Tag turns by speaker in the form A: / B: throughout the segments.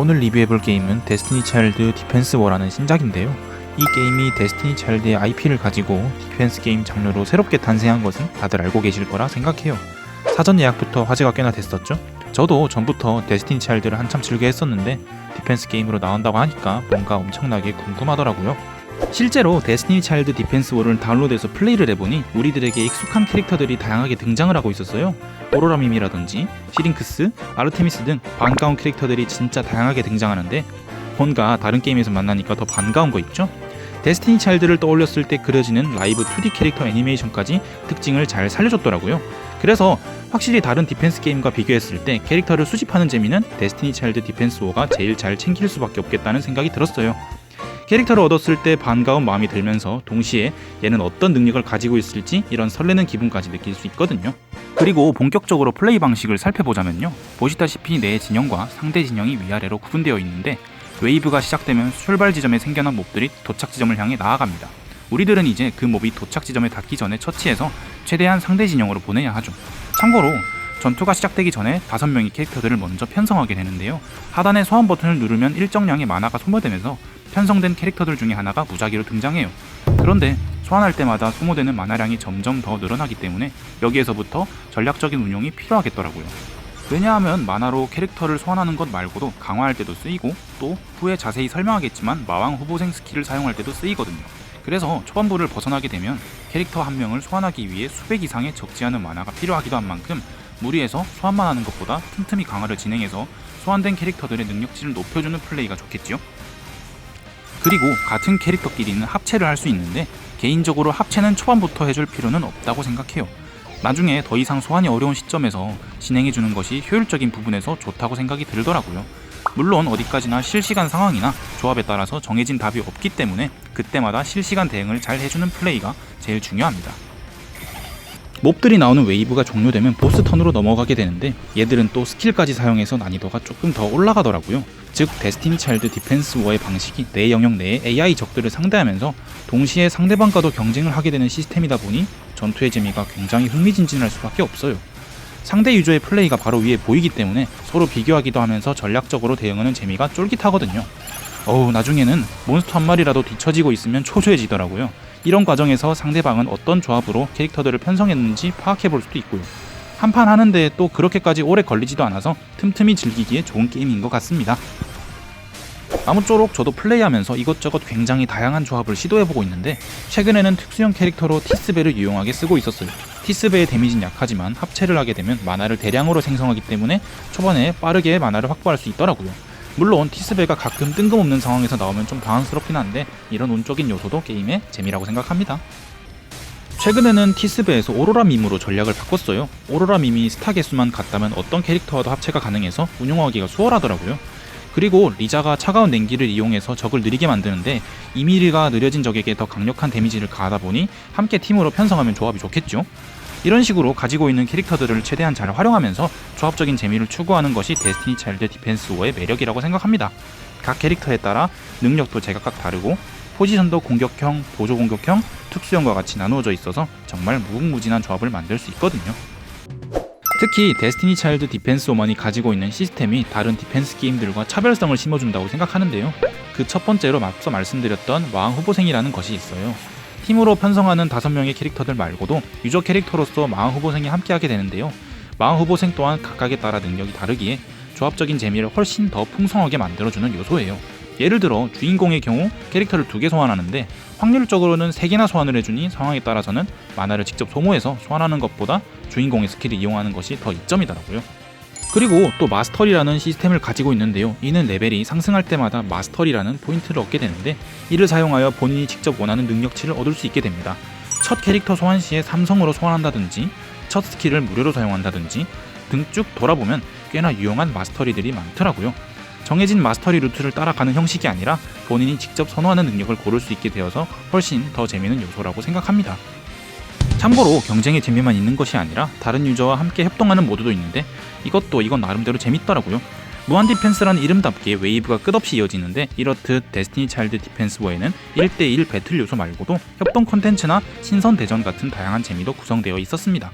A: 오늘 리뷰해볼 게임은 데스티니 차일드 디펜스 워라는 신작인데요. 이 게임이 데스티니 차일드의 IP를 가지고 디펜스 게임 장르로 새롭게 탄생한 것은 다들 알고 계실 거라 생각해요. 사전 예약부터 화제가 꽤나 됐었죠. 저도 전부터 데스티니 차일드를 한참 즐겨 했었는데 디펜스 게임으로 나온다고 하니까 뭔가 엄청나게 궁금하더라고요. 실제로 데스티니 차일드 디펜스 워를 다운로드해서 플레이를 해보니 우리들에게 익숙한 캐릭터들이 다양하게 등장을 하고 있었어요. 오로라 밈이라든지 시링크스, 아르테미스 등 반가운 캐릭터들이 진짜 다양하게 등장하는데 뭔가 다른 게임에서 만나니까 더 반가운 거 있죠? 데스티니 차일드를 떠올렸을 때 그려지는 라이브 2D 캐릭터 애니메이션까지 특징을 잘 살려줬더라고요. 그래서 확실히 다른 디펜스 게임과 비교했을 때 캐릭터를 수집하는 재미는 데스티니 차일드 디펜스 워가 제일 잘 챙길 수밖에 없겠다는 생각이 들었어요. 캐릭터를 얻었을 때 반가운 마음이 들면서 동시에 얘는 어떤 능력을 가지고 있을지 이런 설레는 기분까지 느낄 수 있거든요. 그리고 본격적으로 플레이 방식을 살펴보자면요. 보시다시피 내 진영과 상대 진영이 위아래로 구분되어 있는데 웨이브가 시작되면 출발 지점에 생겨난 몹들이 도착 지점을 향해 나아갑니다. 우리들은 이제 그 몹이 도착 지점에 닿기 전에 처치해서 최대한 상대 진영으로 보내야 하죠. 참고로 전투가 시작되기 전에 다섯 명의 캐릭터들을 먼저 편성하게 되는데요. 하단의 소환 버튼을 누르면 일정량의 만화가 소모되면서 편성된 캐릭터들 중에 하나가 무작위로 등장해요. 그런데 소환할 때마다 소모되는 만화량이 점점 더 늘어나기 때문에 여기에서부터 전략적인 운용이 필요하겠더라고요. 왜냐하면 만화로 캐릭터를 소환하는 것 말고도 강화할 때도 쓰이고 또 후에 자세히 설명하겠지만 마왕 후보생 스킬을 사용할 때도 쓰이거든요. 그래서 초반부를 벗어나게 되면 캐릭터 한 명을 소환하기 위해 수백 이상의 적지 않은 만화가 필요하기도 한 만큼 무리해서 소환만 하는 것보다 틈틈이 강화를 진행해서 소환된 캐릭터들의 능력치를 높여주는 플레이가 좋겠지요. 그리고 같은 캐릭터끼리는 합체를 할 수 있는데 개인적으로 합체는 초반부터 해줄 필요는 없다고 생각해요. 나중에 더 이상 소환이 어려운 시점에서 진행해주는 것이 효율적인 부분에서 좋다고 생각이 들더라고요. 물론 어디까지나 실시간 상황이나 조합에 따라서 정해진 답이 없기 때문에 그때마다 실시간 대응을 잘 해주는 플레이가 제일 중요합니다. 몹들이 나오는 웨이브가 종료되면 보스 턴으로 넘어가게 되는데 얘들은 또 스킬까지 사용해서 난이도가 조금 더 올라가더라고요. 즉 데스티니 차일드 디펜스 워의 방식이 내 영역 내에 AI 적들을 상대하면서 동시에 상대방과도 경쟁을 하게 되는 시스템이다 보니 전투의 재미가 굉장히 흥미진진할 수밖에 없어요. 상대 유저의 플레이가 바로 위에 보이기 때문에 서로 비교하기도 하면서 전략적으로 대응하는 재미가 쫄깃하거든요. 어우 나중에는 몬스터 한 마리라도 뒤처지고 있으면 초조해지더라고요. 이런 과정에서 상대방은 어떤 조합으로 캐릭터들을 편성했는지 파악해 볼 수도 있고요. 한 판 하는데 또 그렇게까지 오래 걸리지도 않아서 틈틈이 즐기기에 좋은 게임인 것 같습니다. 아무쪼록 저도 플레이하면서 이것저것 굉장히 다양한 조합을 시도해보고 있는데 최근에는 특수형 캐릭터로 티스베를 유용하게 쓰고 있었어요. 티스베의 데미지는 약하지만 합체를 하게 되면 만화를 대량으로 생성하기 때문에 초반에 빠르게 만화를 확보할 수 있더라고요. 물론 티스베가 가끔 뜬금없는 상황에서 나오면 좀 당황스럽긴 한데 이런 운적인 요소도 게임의 재미라고 생각합니다. 최근에는 티스베에서 오로라 밈으로 전략을 바꿨어요. 오로라 밈이 스타 개수만 같다면 어떤 캐릭터와도 합체가 가능해서 운용하기가 수월하더라고요. 그리고 리자가 차가운 냉기를 이용해서 적을 느리게 만드는데 이미리가 느려진 적에게 더 강력한 데미지를 가하다 보니 함께 팀으로 편성하면 조합이 좋겠죠. 이런 식으로 가지고 있는 캐릭터들을 최대한 잘 활용하면서 조합적인 재미를 추구하는 것이 데스티니 차일드 디펜스 워의 매력이라고 생각합니다. 각 캐릭터에 따라 능력도 제각각 다르고 포지션도 공격형, 보조 공격형, 특수형과 같이 나누어져 있어서 정말 무궁무진한 조합을 만들 수 있거든요. 특히 데스티니 차일드 디펜스 오만이 가지고 있는 시스템이 다른 디펜스 게임들과 차별성을 심어준다고 생각하는데요. 그 첫 번째로 앞서 말씀드렸던 왕 후보생이라는 것이 있어요. 팀으로 편성하는 5명의 캐릭터들 말고도 유저 캐릭터로서 마왕 후보생이 함께하게 되는데요. 마왕 후보생 또한 각각에 따라 능력이 다르기에 조합적인 재미를 훨씬 더 풍성하게 만들어주는 요소예요. 예를 들어 주인공의 경우 캐릭터를 두 개 소환하는데 확률적으로는 세 개나 소환을 해주니 상황에 따라서는 만화를 직접 소모해서 소환하는 것보다 주인공의 스킬을 이용하는 것이 더 이점이더라고요. 그리고 또 마스터리라는 시스템을 가지고 있는데요. 이는 레벨이 상승할 때마다 마스터리라는 포인트를 얻게 되는데 이를 사용하여 본인이 직접 원하는 능력치를 얻을 수 있게 됩니다. 첫 캐릭터 소환 시에 삼성으로 소환한다든지 첫 스킬을 무료로 사용한다든지 등 쭉 돌아보면 꽤나 유용한 마스터리들이 많더라고요. 정해진 마스터리 루트를 따라가는 형식이 아니라 본인이 직접 선호하는 능력을 고를 수 있게 되어서 훨씬 더 재미있는 요소라고 생각합니다. 참고로 경쟁의 재미만 있는 것이 아니라 다른 유저와 함께 협동하는 모드도 있는데 이것도 이건 나름대로 재밌더라고요. 무한 디펜스라는 이름답게 웨이브가 끝없이 이어지는데 이렇듯 데스티니 차일드 디펜스 워에는 1대1 배틀 요소 말고도 협동 콘텐츠나 신선 대전 같은 다양한 재미도 구성되어 있었습니다.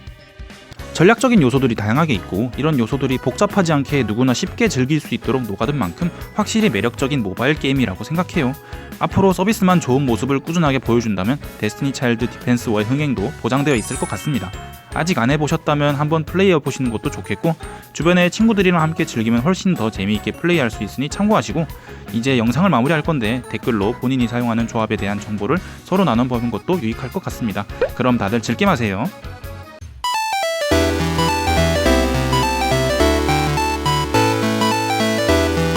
A: 전략적인 요소들이 다양하게 있고 이런 요소들이 복잡하지 않게 누구나 쉽게 즐길 수 있도록 녹아든 만큼 확실히 매력적인 모바일 게임이라고 생각해요. 앞으로 서비스만 좋은 모습을 꾸준하게 보여준다면 데스티니 차일드 디펜스워의 흥행도 보장되어 있을 것 같습니다. 아직 안 해보셨다면 한번 플레이해 보시는 것도 좋겠고 주변의 친구들이랑 함께 즐기면 훨씬 더 재미있게 플레이할 수 있으니 참고하시고 이제 영상을 마무리할 건데 댓글로 본인이 사용하는 조합에 대한 정보를 서로 나눠보는 것도 유익할 것 같습니다. 그럼 다들 즐겜하세요.